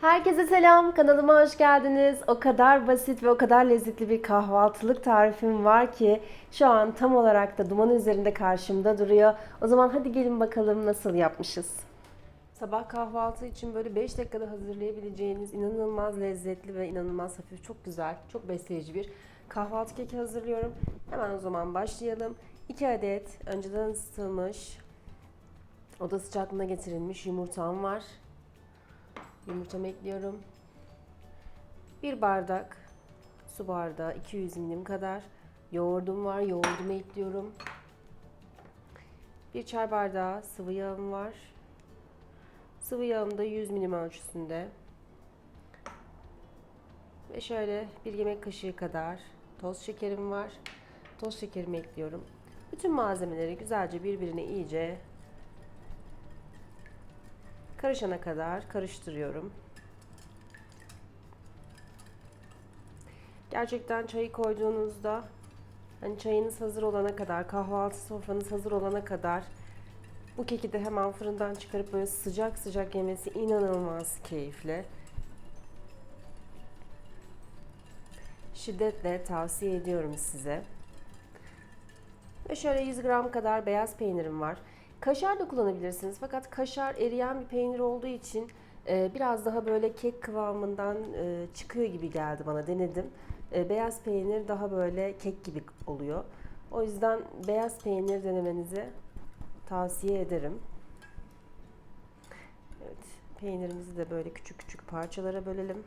Herkese selam, kanalıma hoş geldiniz. O kadar basit ve o kadar lezzetli bir kahvaltılık tarifim var ki şu an tam olarak da duman üzerinde karşımda duruyor. O zaman hadi gelin bakalım nasıl yapmışız. Sabah kahvaltı için böyle 5 dakikada hazırlayabileceğiniz inanılmaz lezzetli ve inanılmaz hafif, çok güzel, çok besleyici bir kahvaltı keki hazırlıyorum. Hemen o zaman başlayalım. 2 adet önceden ısıtılmış, oda sıcaklığına getirilmiş yumurtam var. Yumurtamı ekliyorum. Bir bardak su bardağı 200 milim kadar yoğurdum var. Yoğurdumu ekliyorum. Bir çay bardağı sıvı yağım var. Sıvı yağım da 100 milim ölçüsünde. Ve şöyle bir yemek kaşığı kadar toz şekerim var. Toz şekerimi ekliyorum. Bütün malzemeleri güzelce birbirine iyice karışana kadar karıştırıyorum. Gerçekten çayı koyduğunuzda hani çayınız hazır olana kadar, kahvaltı sofranız hazır olana kadar bu keki de hemen fırından çıkarıp böyle sıcak sıcak yemesi inanılmaz keyifli. Şiddetle tavsiye ediyorum size. Ve şöyle 100 gram kadar beyaz peynirim var. Kaşar da kullanabilirsiniz fakat kaşar eriyen bir peynir olduğu için e, biraz daha böyle kek kıvamından e, çıkıyor gibi geldi bana denedim. E, beyaz peynir daha böyle kek gibi oluyor. O yüzden beyaz peynir denemenizi tavsiye ederim. Evet, peynirimizi de böyle küçük küçük parçalara bölelim.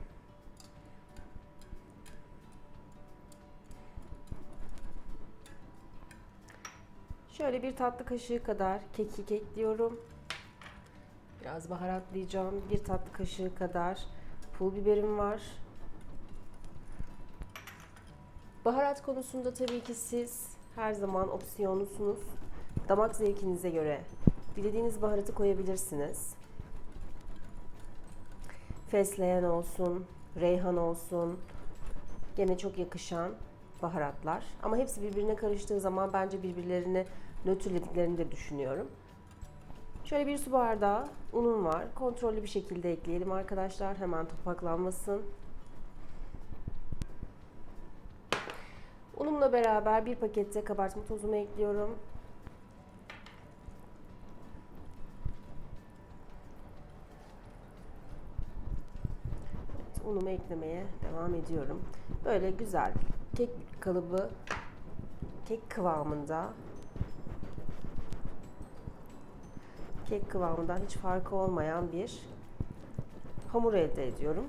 Şöyle bir tatlı kaşığı kadar kekik ekliyorum. Biraz baharatlayacağım. Bir tatlı kaşığı kadar pul biberim var. Baharat konusunda tabii ki siz her zaman opsiyonlusunuz. Damak zevkinize göre dilediğiniz baharatı koyabilirsiniz. Fesleğen olsun, reyhan olsun. Gene çok yakışan baharatlar. Ama hepsi birbirine karıştığı zaman bence birbirlerini nötrlediklerini de düşünüyorum. Şöyle bir su bardağı unum var. Kontrollü bir şekilde ekleyelim arkadaşlar. Hemen topaklanmasın. Unumla beraber bir pakette kabartma tozumu ekliyorum. Evet, unumu eklemeye devam ediyorum. Böyle güzel kek kalıbı kek kıvamında kek kıvamından hiç farkı olmayan bir hamur elde ediyorum.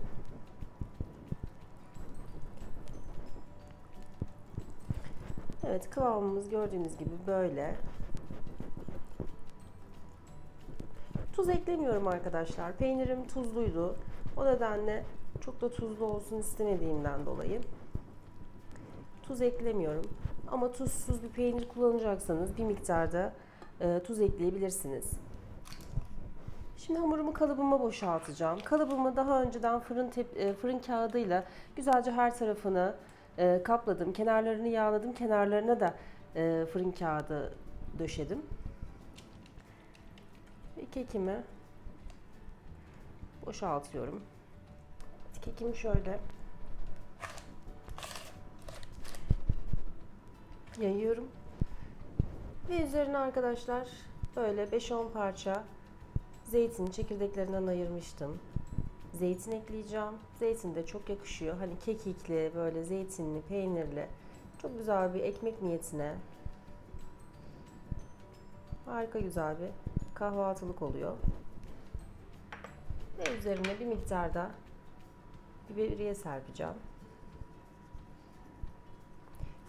Evet kıvamımız gördüğünüz gibi böyle. Tuz eklemiyorum arkadaşlar. Peynirim tuzluydu. O nedenle çok da tuzlu olsun istemediğimden dolayı tuz eklemiyorum. Ama tuzsuz bir peynir kullanacaksanız bir miktarda e, tuz ekleyebilirsiniz. Şimdi hamurumu kalıbıma boşaltacağım. Kalıbımı daha önceden fırın tep- e, fırın kağıdıyla güzelce her tarafını e, kapladım. Kenarlarını yağladım. Kenarlarına da e, fırın kağıdı döşedim. Ve kekimi boşaltıyorum. Kekimi şöyle yayıyorum. Ve üzerine arkadaşlar böyle 5-10 parça zeytin çekirdeklerinden ayırmıştım. Zeytin ekleyeceğim. Zeytin de çok yakışıyor. Hani kekikli, böyle zeytinli, peynirli. Çok güzel bir ekmek niyetine. Harika güzel bir kahvaltılık oluyor. Ve üzerine bir miktarda biberiye serpeceğim.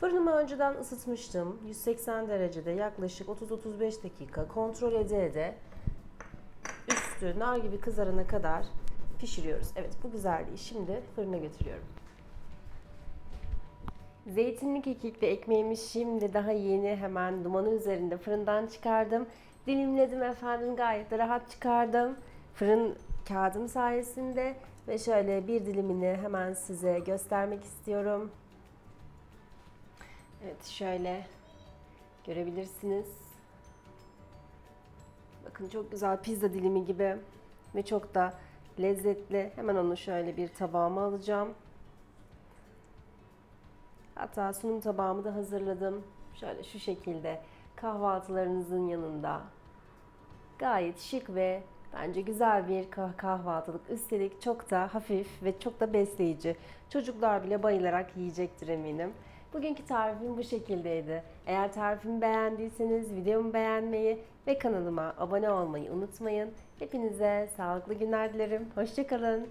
Fırınımı önceden ısıtmıştım. 180 derecede yaklaşık 30-35 dakika kontrol ede ede üstü nar gibi kızarana kadar pişiriyoruz. Evet bu güzelliği şimdi fırına götürüyorum. Zeytinli kekikli ekmeğimi şimdi daha yeni hemen dumanı üzerinde fırından çıkardım. Dilimledim efendim gayet de rahat çıkardım. Fırın kağıdım sayesinde ve şöyle bir dilimini hemen size göstermek istiyorum. Evet şöyle görebilirsiniz. Bakın çok güzel pizza dilimi gibi ve çok da lezzetli. Hemen onu şöyle bir tabağıma alacağım. Hatta sunum tabağımı da hazırladım. Şöyle şu şekilde kahvaltılarınızın yanında gayet şık ve bence güzel bir kah- kahvaltılık. Üstelik çok da hafif ve çok da besleyici. Çocuklar bile bayılarak yiyecektir eminim. Bugünkü tarifim bu şekildeydi. Eğer tarifimi beğendiyseniz videomu beğenmeyi ve kanalıma abone olmayı unutmayın. Hepinize sağlıklı günler dilerim. Hoşçakalın.